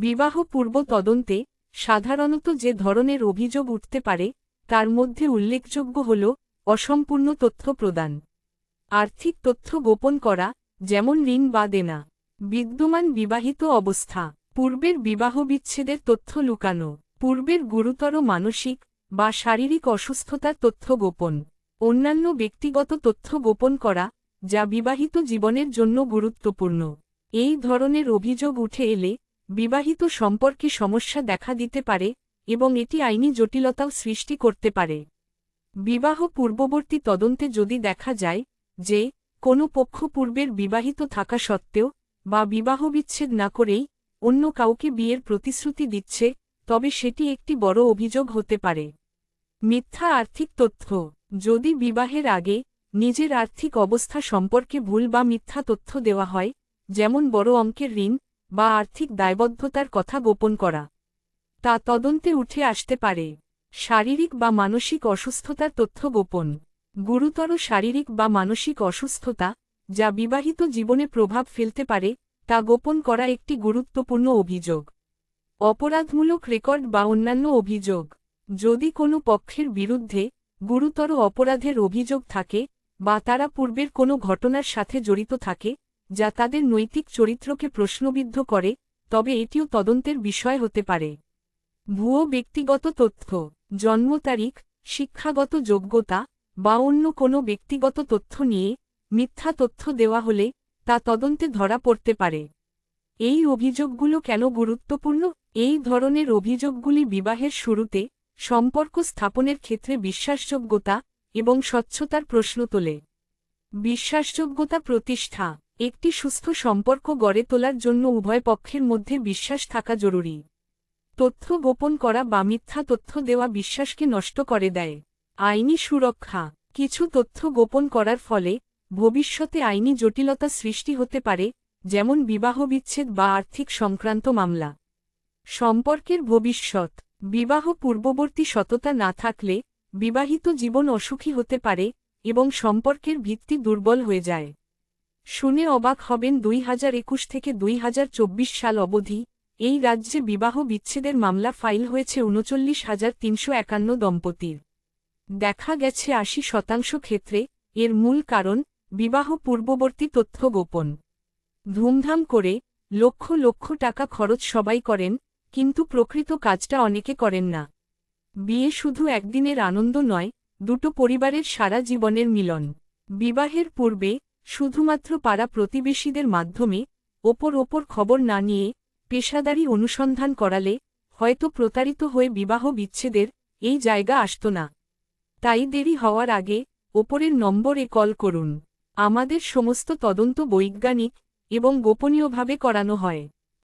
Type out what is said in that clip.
বিবাহ পূর্ব তদন্তে সাধারণত যে ধরনের অভিযোগ উঠতে পারে, তার মধ্যে উল্লেখযোগ্য হল অসম্পূর্ণ তথ্য প্রদান, আর্থিক তথ্য গোপন করা, যেমন ঋণ বা দেনা, বিদ্যমান বিবাহিত অবস্থা, পূর্বের বিবাহ বিচ্ছেদের তথ্য লুকানো, পূর্বের গুরুতর মানসিক বা শারীরিক অসুস্থতার তথ্য গোপন, অন্যান্য ব্যক্তিগত তথ্য গোপন করা, যা বিবাহিত জীবনের জন্য গুরুত্বপূর্ণ। এই ধরনের অভিযোগ উঠে এলে বিবাহিত সম্পর্কে সমস্যা দেখা দিতে পারে এবং এটি আইনি জটিলতাও সৃষ্টি করতে পারে। বিবাহ পূর্ববর্তী তদন্তে যদি দেখা যায় যে কোনো পক্ষ পূর্বের বিবাহিত থাকা সত্ত্বেও বা বিবাহবিচ্ছেদ না করেই অন্য কাউকে বিয়ের প্রতিশ্রুতি দিচ্ছে, তবে সেটি একটি বড় অভিযোগ হতে পারে। মিথ্যা আর্থিক তথ্য। যদি বিবাহের আগে নিজের আর্থিক অবস্থা সম্পর্কে ভুল বা মিথ্যা তথ্য দেওয়া হয়, যেমন বড় অঙ্কের ঋণ বা আর্থিক দায়বদ্ধতার কথা গোপন করা। তা তদন্তে উঠে আসতে পারে। শারীরিক বা মানসিক অসুস্থতার তথ্য গোপন। গুরুতর শারীরিক বা মানসিক অসুস্থতা, যা বিবাহিত জীবনে প্রভাব ফেলতে পারে, তা গোপন করা একটি গুরুত্বপূর্ণ অভিযোগ। অপরাধমূলক রেকর্ড বা অন্যান্য অভিযোগ। যদি কোনো পক্ষের বিরুদ্ধে গুরুতর অপরাধের অভিযোগ থাকে, বা তারা পূর্বের কোনো ঘটনার সাথে জড়িত থাকে যা তাদের নৈতিক চরিত্রকে প্রশ্নবিদ্ধ করে, তবে এটিও তদন্তের বিষয় হতে পারে। ভুয়ো ব্যক্তিগত তথ্য, জন্ম তারিখ, শিক্ষাগত যোগ্যতা, বা অন্য কোনো ব্যক্তিগত তথ্য নিয়ে মিথ্যা তথ্য দেওয়া হলে তা তদন্তে ধরা পড়তে পারে। এই অভিযোগগুলো কেন গুরুত্বপূর্ণ? এই ধরনের অভিযোগগুলি বিবাহের শুরুতে সম্পর্ক স্থাপনের ক্ষেত্রে বিশ্বাসযোগ্যতা এবং স্বচ্ছতার প্রশ্ন তোলে। বিশ্বাসযোগ্যতা প্রতিষ্ঠা একটি সুস্থ সম্পর্ক গড়ে তোলার জন্য উভয় পক্ষের মধ্যে বিশ্বাস থাকা জরুরি। তথ্য গোপন করা বা মিথ্যা তথ্য দেওয়া বিশ্বাসকে নষ্ট করে দেয়। আইনি সুরক্ষা। কিছু তথ্য গোপন করার ফলে ভবিষ্যতে আইনি জটিলতা সৃষ্টি হতে পারে, যেমন বিবাহবিচ্ছেদ বা আর্থিক সংক্রান্ত মামলা। সম্পর্কের ভবিষ্যৎ। বিবাহ পূর্ববর্তী সততা না থাকলে বিবাহিত জীবন অসুখী হতে পারে এবং সম্পর্কের ভিত্তি দুর্বল হয়ে যায়। শুনে অবাক হবেন দুই হাজার একুশ থেকে দুই হাজার চব্বিশ সাল অবধি এই রাজ্যে বিবাহ বিচ্ছেদের মামলা ফাইল হয়েছে উনচল্লিশ হাজার তিনশো একান্ন দম্পতির। দেখা গেছে আশি শতাংশ ক্ষেত্রে এর মূল কারণ বিবাহ পূর্ববর্তী তথ্য গোপন। ধুমধাম করে লক্ষ লক্ষ টাকা খরচ সবাই করেন, কিন্তু প্রকৃত কাজটা অনেকে করেন না। বিয়ে শুধু একদিনের আনন্দ নয়, দুটো পরিবারের সারা জীবনের মিলন। বিবাহের পূর্বে শুধুমাত্র পাড়া প্রতিবেশীদের মাধ্যমে ওপর ওপর খবর না নিয়ে পেশাদারি অনুসন্ধান করালে হয়তো প্রতারিত হয়ে বিবাহ বিচ্ছেদের এই জায়গা আসত না। তাই দেরি হওয়ার আগে ওপরের নম্বরে কল করুন। আমাদের সমস্ত তদন্ত বৈজ্ঞানিক এবং গোপনীয়ভাবে করানো হয়।